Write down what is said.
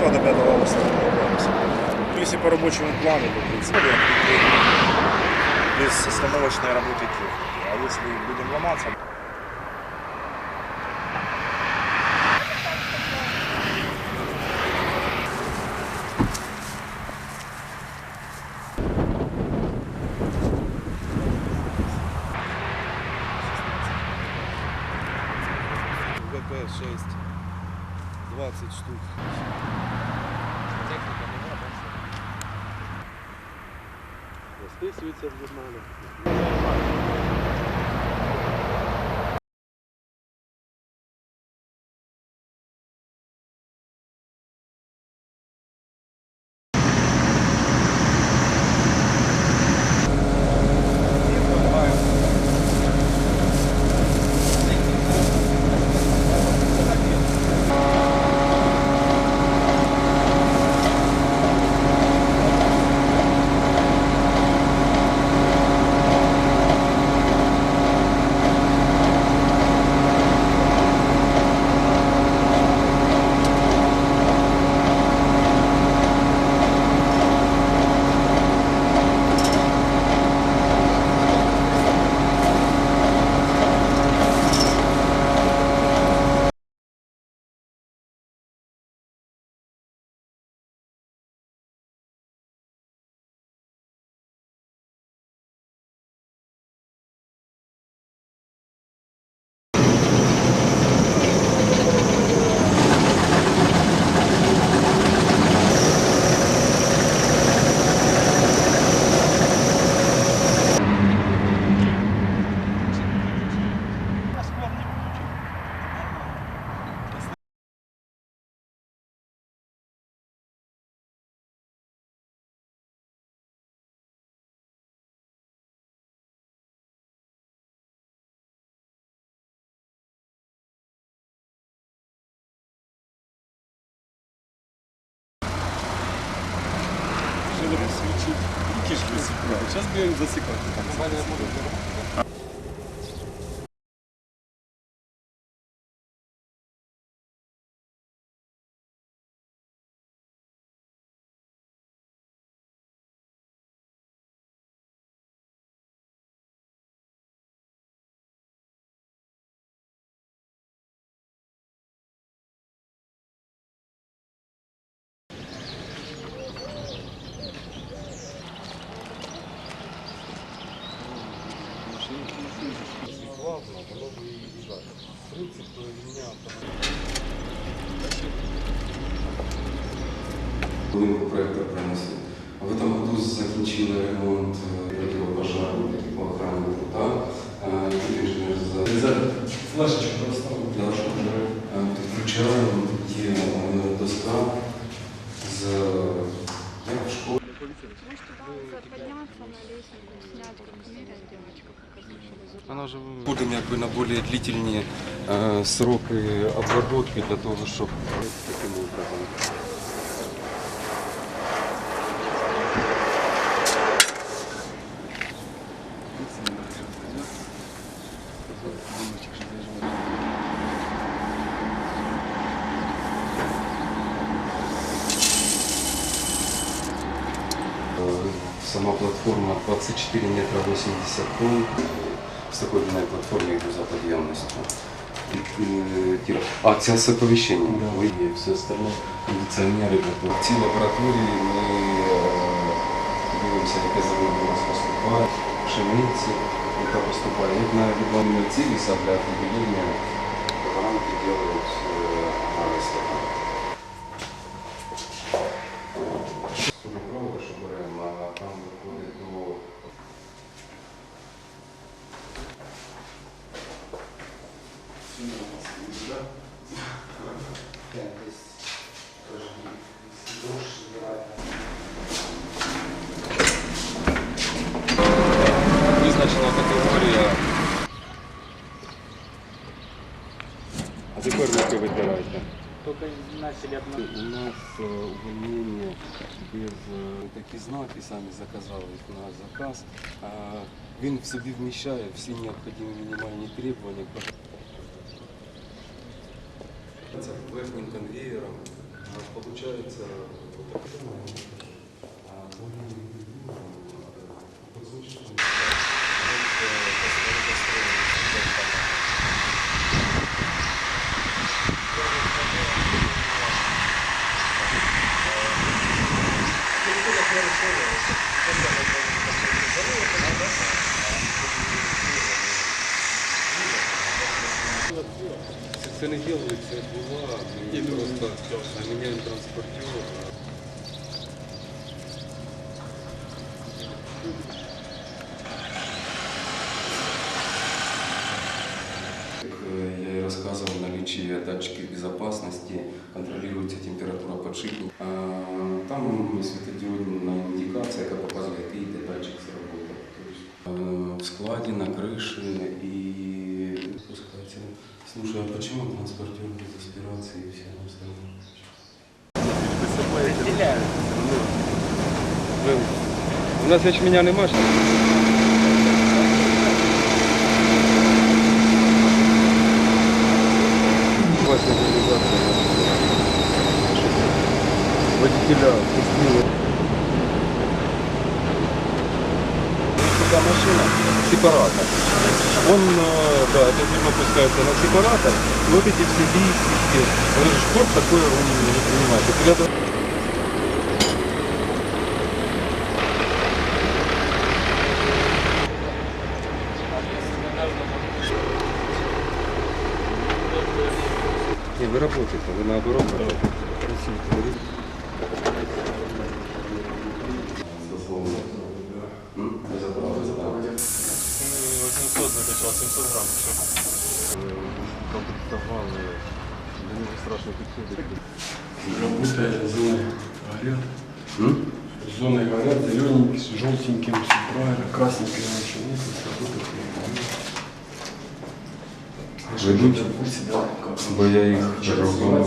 числа до 5 августа добираемся. Ну, Если по рабочему плану, то, в принципе, без остановочной работы техники. А если будем ломаться, ВП-6, 20 штук. Розписується в журналі. Сейчас будем засекать. Половинку проєкту принесли. В этом году закінчили ремонт е, противопожарного охраны прута. Е, тут інженер за флешечку розставив. Е, Підключаємо, є доска з Может, туда подняться на лестницу, снять, как меряет девочка. Вона ж Будемо якби на більш длительні е, сроки обработки для того, щоб Сама платформа 24 метра 80 тонн з такою длиною платформою грузоподъемностью. Э, тип- А, це з оповіщенням. Ви є все остальне кондиціонери. В цій лабораторії ми е, дивимося, яке забруднення у нас поступає, пшениці, яка поступає. Як на відомі цілі для определення ранки делають е, Начали У нас увольнение увольнення без таких такі знаки, самі заказали їх на заказ. Він в собі вміщає всі необхідні мінімальні требування. Це верхнім конвеєром у нас получается вот так. Це не делается була, ми просто заміняємо транспортер. Как э, я и рассказывал, наличие датчиков безопасности, контролируется температура подшипника. А, Там светодиодная индикация, как показывает, и датчик сработал. Э, в складе, на крыше и а почему транспортер без аспирации и все остальное? У нас нема ж. Власне, машина, сепаратор. Он, э, да, это зерно пускается на сепаратор. Вот эти все все. Вот этот шпорт такое он не когда Не, вы работаете, вы наоборот работаете. Дословно. 800 накачал, 700 грамм. Все. комплектовали. Для них страшно підходить. Работает зоны горят. Зоны горят, зелененькие, с желтеньким, с правильно, красненьким ничего нет, работает. Ведуть, В курсе, да, как бо я їх Сейчас робив